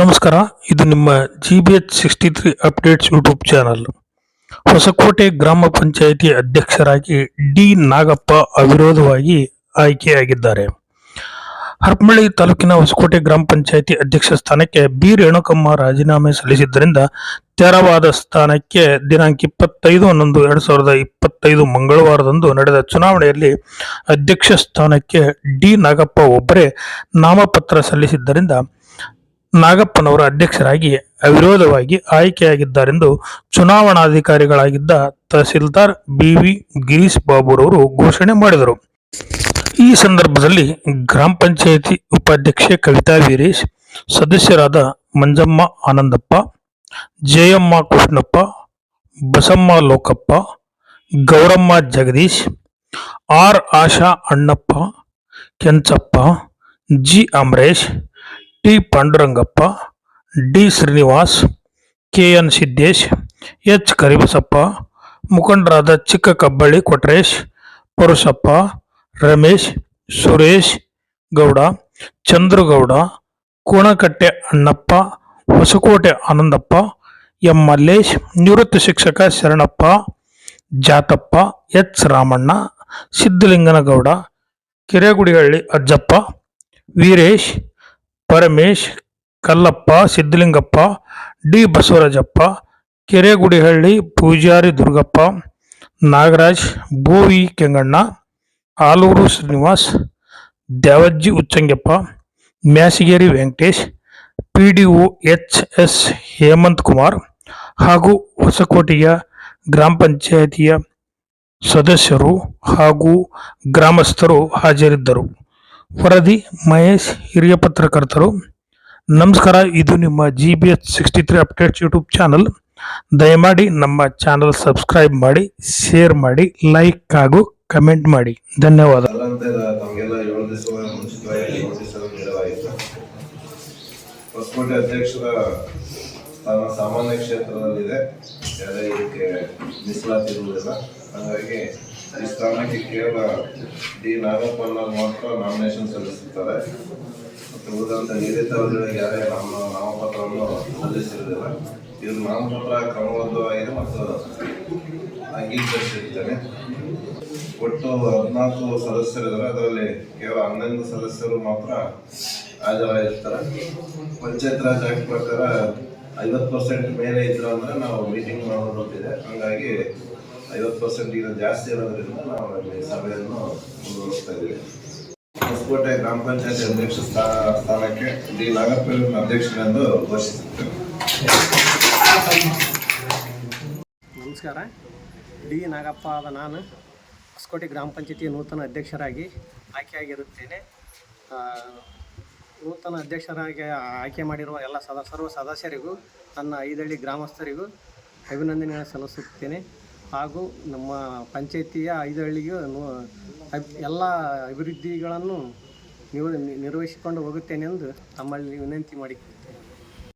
ನಮಸ್ಕಾರ, ಇದು ನಿಮ್ಮ G B H sixty three updates YouTube channel Hosakote ಗ್ರಾಮ ಪಂಚಾಯಿತಿ ಅಧ್ಯಕ್ಷರಾಗಿ ಡಿ ನಾಗಪ್ಪ ಅವಿರೋಧವಾಗಿ ಆಯ್ಕೆಯಾಗಿದ್ದಾರೆ. ಹರಪಳ್ಳಿ ತಾಲೂಕಿನ ಹೊಸಕೋಟೆ ಗ್ರಾಮ ಪಂಚಾಯಿತಿ ಅಧ್ಯಕ್ಷ ಸ್ಥಾನಕ್ಕೆ ಬಿ ರೇಣುಕಮ್ಮ ರಾಜೀನಾಮೆ ಸಲ್ಲಿಸಿದ್ದರಿಂದ ತೆರವಾದ ಸ್ಥಾನಕ್ಕೆ ದಿನಾಂಕ ಇಪ್ಪತ್ತೈದು ಹನ್ನೊಂದು ಎರಡ್ ಸಾವಿರದ ಇಪ್ಪತ್ತೈದು ಮಂಗಳವಾರದಂದು ನಡೆದ ಚುನಾವಣೆಯಲ್ಲಿ ಅಧ್ಯಕ್ಷ ಸ್ಥಾನಕ್ಕೆ ಡಿ ನಾಗಪ್ಪ ಒಬ್ಬರೇ ನಾಮಪತ್ರ ಸಲ್ಲಿಸಿದ್ದರಿಂದ ನಾಗಪ್ಪನವರು ಅಧ್ಯಕ್ಷರಾಗಿ ಅವಿರೋಧವಾಗಿ ಆಯ್ಕೆಯಾಗಿದ್ದಾರೆಂದು ಚುನಾವಣಾಧಿಕಾರಿಗಳಾಗಿದ್ದ ತಹಸೀಲ್ದಾರ್ ಬಿ ವಿ ಗಿರೀಶ್ ಬಾಬುರವರು ಘೋಷಣೆ ಮಾಡಿದರು. ಈ ಸಂದರ್ಭದಲ್ಲಿ ಗ್ರಾಮ ಪಂಚಾಯಿತಿ ಉಪಾಧ್ಯಕ್ಷೆ ಕವಿತಾ ವೀರೇಶ್, ಸದಸ್ಯರಾದ Manjamma Anandappa, Jayamma Krishnappa, Basamma Lokappa, Gowramma Jagadish, R Asha Annappa, Kenchappa, G Amaresh T Pandurangappa, D Srinivas, K N Siddesh, H Karibasappa, ಮುಖಂಡರಾದ ಚಿಕ್ಕ ಕಬ್ಬಳ್ಳಿ ಕೊಟ್ರೇಶ್, ಪುರುಷಪ್ಪ, ರಮೇಶ್, ಸುರೇಶ್ ಗೌಡ, ಚಂದ್ರಗೌಡ, ಕೋಣಕಟ್ಟೆ ಅಣ್ಣಪ್ಪ, ಹೊಸಕೋಟೆ ಆನಂದಪ್ಪ, ಎಂ ಮಲ್ಲೇಶ್, ನಿವೃತ್ತ ಶಿಕ್ಷಕ Sharanappa, Jatappa, H Ramanna Siddalinganagowda Keregudihalli Ajjappa, Veeresh Paramesh, Kallappa Siddalingappa D. Basavarajappa, Keregudihalli, Pujari Durgappa, Nagaraj, Bhovi Kenganna, Aluru Srinivas Devajji Ucchangappa, Myasigeri Venkatesh P D O H S Hemanth Kumar ಹಾಗೂ ಹೊಸಕೋಟೆಯ ಗ್ರಾಮ ಪಂಚಾಯಿತಿಯ ಸದಸ್ಯರು ಹಾಗೂ ಗ್ರಾಮಸ್ಥರು ಹಾಜರಿದ್ದರು. ವರದಿ, ಮಹೇಶ್, ಹಿರಿಯ ಪತ್ರಕರ್ತರು. ನಮಸ್ಕಾರ, ಇದು ನಿಮ್ಮ G B S sixty three updates YouTube channel ದಯಮಾಡಿ ನಮ್ಮ ಚಾನಲ್ ಸಬ್ಸ್ಕ್ರೈಬ್ ಮಾಡಿ ಶೇರ್ ಮಾಡಿ ಲೈಕ್ ಹಾಗೂ ಕಮೆಂಟ್ ಮಾಡಿ. ಧನ್ಯವಾದ. ಸಾಮಾನ್ಯ ಕ್ಷೇತ್ರದಲ್ಲಿದೆ. ಯಾವುದೇ ಇದಕ್ಕೆ ಹಾಗಾಗಿ ಈ ಸ್ಥಾನಕ್ಕೆ ಕೇವಲ ಡಿ ನಾಗಪ್ಪನವರು ಮಾತ್ರ ನಾಮಿನೇಷನ್ ಸಲ್ಲಿಸುತ್ತಾರೆ. ಮತ್ತು ಉಳಿದಂಥ ನಿಗದಿತವರಿಗೆ ಯಾರೇ ನಮ್ಮ ನಾಮಪತ್ರವನ್ನು ಸಲ್ಲಿಸಿರುವುದಿಲ್ಲ ಇದು ನಾಮಪತ್ರ ಕ್ರಮಬದ್ಧವಾಗಿದೆ ಮತ್ತು ಅಂಗೀಕರಿಸಿರ್ತೇನೆ ಒಟ್ಟು ಹದಿನಾಲ್ಕು ಸದಸ್ಯರಿದ್ದಾರೆ. ಅದರಲ್ಲಿ ಕೇವಲ ಹನ್ನೊಂದು ಸದಸ್ಯರು ಮಾತ್ರ ಹಾಜರಾಗಿರ್ತಾರೆ. ಪಂಚಾಯತ್ ರಾಜ್ ಆಕ್ಟ್ ಪ್ರಕಾರ ಐವತ್ತು ಪರ್ಸೆಂಟ್ ಮೇಲೆ ಇದ್ರು ಅಂದರೆ ನಾವು ಮೀಟಿಂಗ್ ಮಾಡೋದು ಅಂತಿದೆ ಹಂಗಾಗಿ ಐವತ್ತು ಪರ್ಸೆಂಟ್ ಈಗ ಜಾಸ್ತಿ ಇರೋದ್ರಿಂದ ನಾವು ಅಲ್ಲಿ ಸಭೆಯನ್ನು ಮುಂದುವರಿಸ್ತಾ ಇದ್ದೀವಿ. ಹೊಸಕೋಟೆ ಗ್ರಾಮ ಪಂಚಾಯತಿ ಅಧ್ಯಕ್ಷ ಸ್ಥಾನ ಸ್ಥಾನಕ್ಕೆ ಡಿ. ನಾಗಪ್ಪ ಅಧ್ಯಕ್ಷರೆಂದು ಘೋಷಿಸುತ್ತೇವೆ ನಮಸ್ಕಾರ. ಡಿ. ನಾಗಪ್ಪ ಆದ ನಾನು ಹೊಸಕೋಟೆ ಗ್ರಾಮ ಪಂಚಾಯತಿ ನೂತನ ಅಧ್ಯಕ್ಷರಾಗಿ ಆಯ್ಕೆಯಾಗಿರುತ್ತೇನೆ. ನೂತನ ಅಧ್ಯಕ್ಷರಾಗಿ ಆಯ್ಕೆ ಮಾಡಿರುವ ಎಲ್ಲ ಸದಸ್ಯರು ಸರ್ವ ಸದಸ್ಯರಿಗೂ, ನನ್ನ ಐದಳ್ಳಿ ಗ್ರಾಮಸ್ಥರಿಗೂ ಅಭಿನಂದನೆ ಸಲ್ಲಿಸುತ್ತೇನೆ. ಹಾಗೂ ನಮ್ಮ ಪಂಚಾಯತಿಯ ಐದು ಅಬ್- ಎಲ್ಲ ಅಭಿವೃದ್ಧಿಗಳನ್ನು ನಿರ್ವಹಿಸಿಕೊಂಡು ಹೋಗುತ್ತೇನೆಂದು ತಮ್ಮಲ್ಲಿ ವಿನಂತಿ ಮಾಡಿ